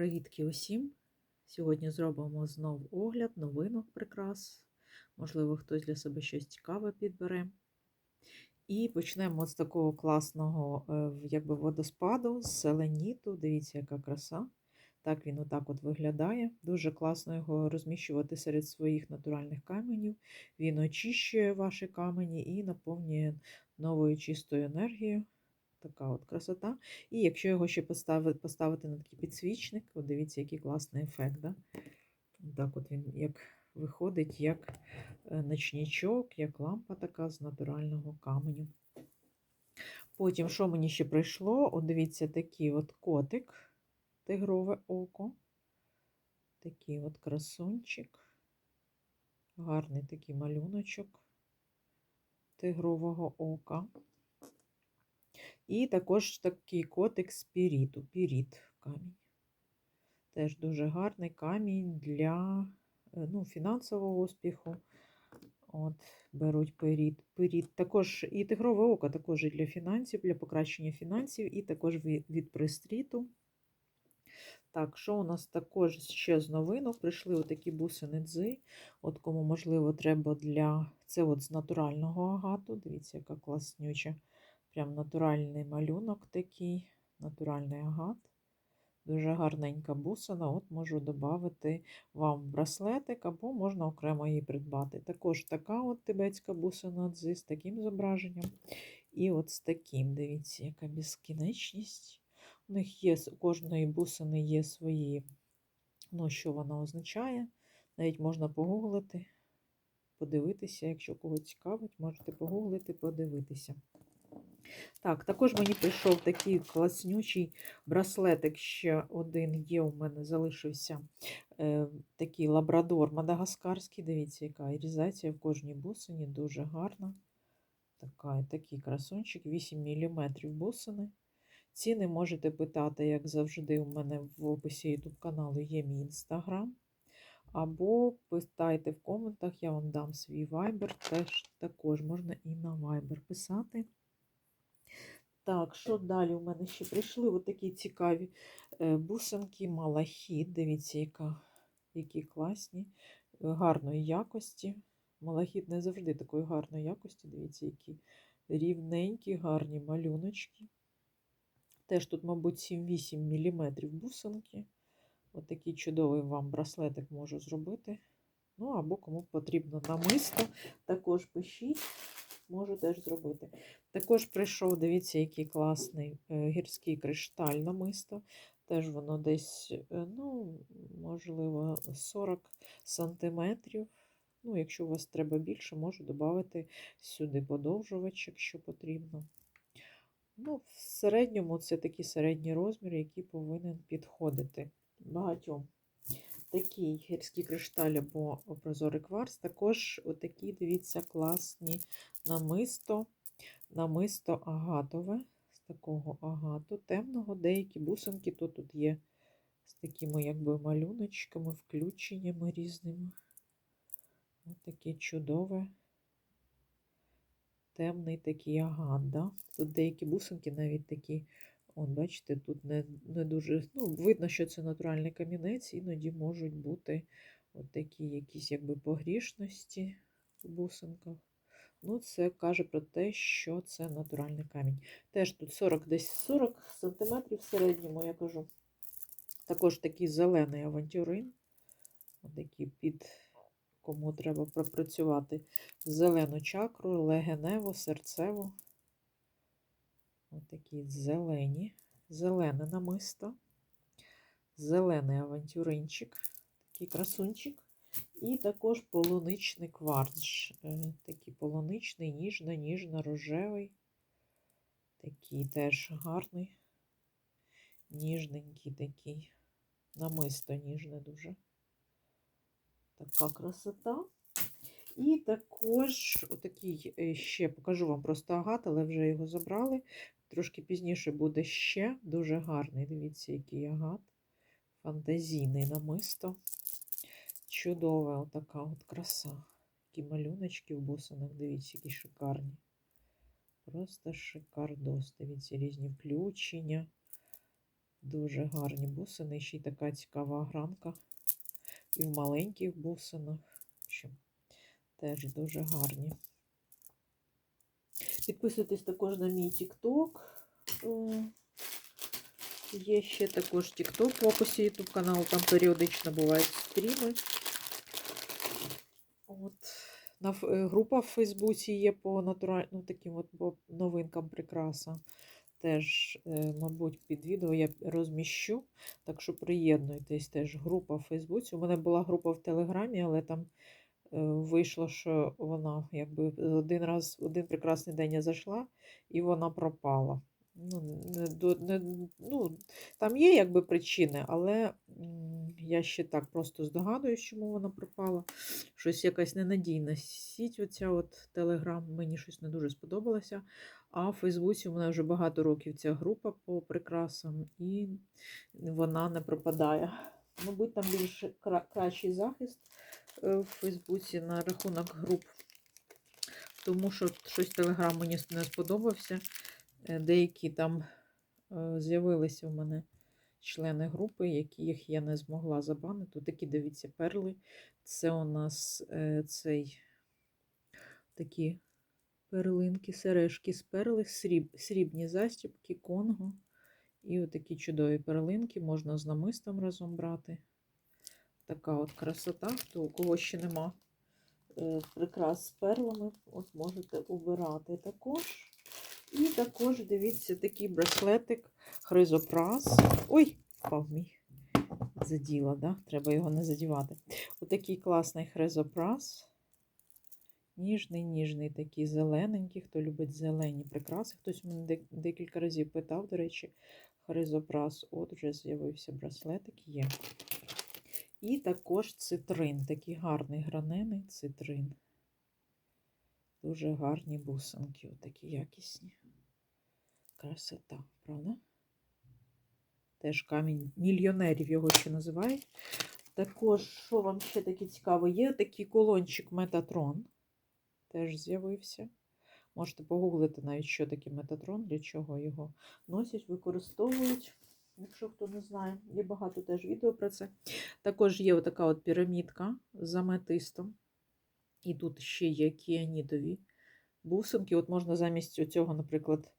Привітки усім! Сьогодні зробимо знов огляд новинок прикрас. Можливо, хтось для себе щось цікаве підбере. І почнемо з такого класного е, якби, водоспаду з селеніту. Дивіться, яка краса. Так він отак от виглядає. Дуже класно його розміщувати серед своїх натуральних каменів. Він очищує ваші камені і наповнює новою чистою енергією. Така от красота. І якщо його ще поставити, поставити на такий підсвічник, от дивіться, який класний ефект. Да? Так от він як виходить, як е, ночнічок, як лампа така з натурального каменю. Потім, що мені ще прийшло? От дивіться, такий от котик, тигрове око. Такий от красунчик. Гарний такий малюночок тигрового ока. І також такий котик спіріту, піріт камінь. Теж дуже гарний камінь для ну, фінансового успіху. От, Беруть пиріт. пиріт. Також і тигрове око також і для фінансів, для покращення фінансів, і також від пристріту. Так, що у нас також ще з новинок? Прийшли отакі бусини дзи. От кому, можливо, треба для. Це от з натурального агату. Дивіться, яка класнюча. Прям натуральний малюнок такий, натуральний агат. Дуже гарненька бусина. От можу додати вам браслетик, або можна окремо її придбати. Також така от тибетська бусина з таким зображенням. І от з таким, дивіться, яка безкінечність. У них є, у кожної бусини є свої, ну, що вона означає. Навіть можна погуглити, подивитися, якщо кого цікавить, можете погуглити, подивитися. Так, також мені прийшов такий класнючий браслетик. Ще один є. У мене залишився е, такий лабрадор мадагаскарський. Дивіться, яка ірізація в кожній бусині, дуже гарна. Така, Такий красунчик, 8 мм бусини. Ціни можете питати, як завжди, у мене в описі YouTube каналу є мій інстаграм. Або питайте в коментах, я вам дам свій вайбер. Теж також можна і на вайбер писати. Так, що далі у мене ще прийшли Ось такі цікаві е, бусинки, малахіт. Дивіться, яка, які класні, гарної якості. Малахіт не завжди такої гарної якості. Дивіться, які рівненькі, гарні малюночки. Теж тут, мабуть, 7-8 мм бусинки. Ось такий чудовий вам браслетик можу зробити. Ну, або кому потрібно намисто, також пишіть можу теж зробити. Також прийшов, дивіться, який класний е, гірський кришталь намисто. Теж воно десь, е, ну, можливо, 40 сантиметрів. Ну, якщо у вас треба більше, можу додати сюди подовжувач, якщо потрібно. Ну, В середньому це такий середній розмір, який повинен підходити багатьом такий гірський кришталь або прозорий кварц. Також отакі, дивіться, класні намисто, намисто агатове, з такого агату, темного, деякі бусинки, то тут є з такими якби малюночками, включеннями різними. Ось таке чудове. Темний такий агат. Да? Тут деякі бусинки навіть такі От, бачите, тут не не дуже ну, видно, що це натуральний камінець, іноді можуть бути от такі якісь якби погрішності в бусинках. Ну, Це каже про те, що це натуральний камінь. Теж тут 40 десь 40 см в середньому, я кажу. Також такий зелений авантюрин. Отакий під кому треба пропрацювати зелену чакру, легеневу, серцеву. Ось такі зелені, зелене намисто, зелений авантюринчик, такий красунчик. І також полуничний кварц. Е, такий полуничний, ніжно-ніжно-рожевий. Такий теж гарний, ніжненький такий, намисто ніжне дуже. Така красота. І також отакий е, ще покажу вам просто агат, але вже його забрали. Трошки пізніше буде ще дуже гарний. Дивіться, який агат. Фантазійний намисто. Чудова отака от краса. Такі малюночки в бусинах, дивіться, які шикарні. Просто шикардос. Дивіться, різні включення. Дуже гарні бусини. Ще й така цікава гранка. І в маленьких бусинах. В общем, теж дуже гарні. Підписуйтесь також на мій TikTok. Є ще також TikTok в описі YouTube каналу, там періодично бувають стріми. От. На, е, група в Фейсбуці є по натуральним таким от по новинкам прикрасам. Теж, е, мабуть, під відео я розміщу. Так що приєднуйтесь теж група в Фейсбуці. У мене була група в Телеграмі, але там вийшло, що вона якби один раз, один прекрасний день я зайшла, і вона пропала. Ну, не, не, ну, там є якби причини, але я ще так просто здогадуюсь, чому вона пропала. Щось якась ненадійна сіть, оця от Телеграм, мені щось не дуже сподобалося. А в Фейсбуці у мене вже багато років ця група по прикрасам, і вона не пропадає. Мабуть, там більш кра- кращий захист в Фейсбуці на рахунок груп. Тому що щось Телеграм мені не сподобався. Е, Деякі там е, з'явилися у мене члени групи, яких я не змогла забанити. Такі, дивіться, перли. Це у нас е, цей такі перлинки, сережки з перли, сріб, срібні застібки, конго. І отакі чудові перлинки можна з намистом разом брати. Така от красота. Хто у кого ще нема е, прикрас з перлами, от можете обирати також. І також дивіться такий браслетик хризопрас. Ой, впав мій. Заділа, да? Треба його не задівати. Отакий класний хризопрас. Ніжний, ніжний, такий зелененький. Хто любить зелені прикраси. Хтось мене декілька разів питав, до речі, хризопрас. От вже з'явився браслетик є. І також цитрин. Такий гарний гранений цитрин. Дуже гарні бусинки, отакі якісні. Красота, правда? Теж камінь мільйонерів його ще називають. Також, що вам ще таке цікаво, є такий колончик Метатрон. Теж з'явився. Можете погуглити навіть, що таке Метатрон, для чого його носять, використовують. Якщо хто не знає, є багато теж відео про це. Також є отака от пірамідка з аметистом. І тут ще є кіанідові бусинки. От можна замість цього, наприклад,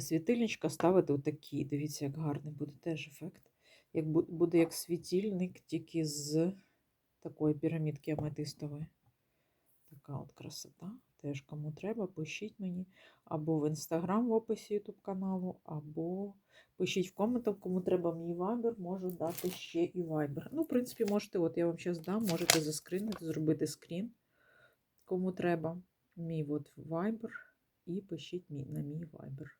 світильничка ставити отакі. Дивіться, як гарний буде теж ефект. Як буде як світильник, тільки з такої пірамідки аметистової. Така от красота. Теж кому треба, пишіть мені або в інстаграм в описі YouTube каналу, або пишіть в коментах, кому треба мій вайбер, можу дати ще і вайбер. Ну, в принципі, можете, от я вам зараз дам, можете заскринити, зробити скрін, кому треба. Мій от вайбер. І пишіть мій, на мій вайбер.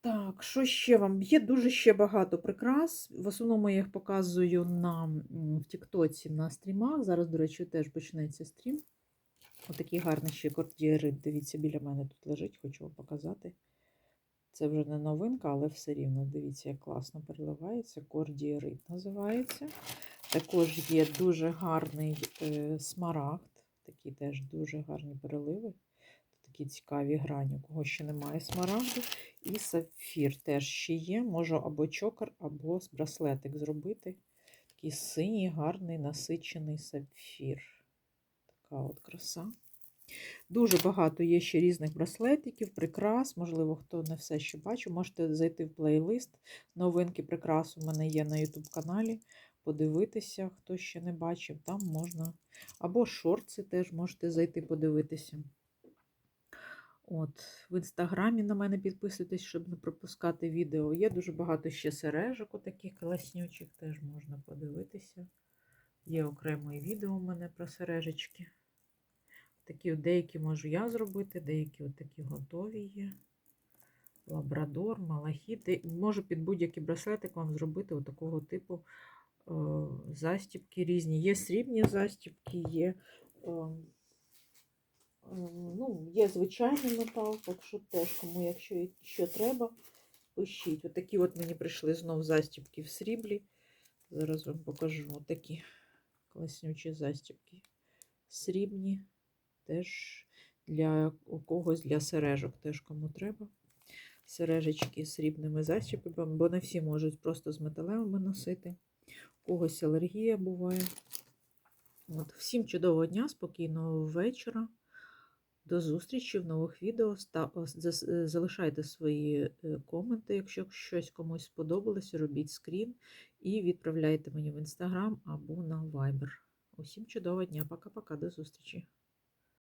Так, що ще вам? Є дуже ще багато прикрас. В основному я їх показую на в Тіктоці на стрімах. Зараз, до речі, теж почнеться стрім. Отакий гарний ще кордієрит. Дивіться, біля мене тут лежить, хочу вам показати. Це вже не новинка, але все рівно. Дивіться, як класно переливається. Кордієрит називається. Також є дуже гарний е, смарагд. Такі теж дуже гарні переливи. Такі цікаві грані, у кого ще немає смарагду. І сапфір теж ще є. Можу або чокер, або браслетик зробити. Такий синій, гарний, насичений сапфір. Така от краса. Дуже багато є ще різних браслетиків, прикрас. Можливо, хто не все ще бачив, можете зайти в плейлист. Новинки прикрас у мене є на YouTube каналі. Подивитися, хто ще не бачив, там можна. Або шорти теж можете зайти подивитися. От, В інстаграмі на мене підписуйтесь, щоб не пропускати відео. Є дуже багато ще сережок, таких класнючих, теж можна подивитися. Є окреме відео у мене про сережечки. Такі деякі можу я зробити, деякі от такі готові є. Лабрадор, малахіт. Можу під будь-який браслетик вам зробити такого типу е, застібки різні. Є срібні застібки, є, е, е, ну, є звичайний метал, так що теж, кому, якщо що треба, пишіть. От такі от мені прийшли знов застібки в сріблі. Зараз вам покажу такі класнючі застібки. Срібні. Теж для у когось для сережок, теж кому треба. сережечки з срібними защіпами, бо не всі можуть просто з металевими носити. У когось алергія буває. От. Всім чудового дня, спокійного вечора. До зустрічі в нових відео. Е, Залишайте свої е, коменти, якщо щось комусь сподобалось, робіть скрін і відправляйте мені в інстаграм або на Viber. Усім чудового дня. Пока-пока, до зустрічі.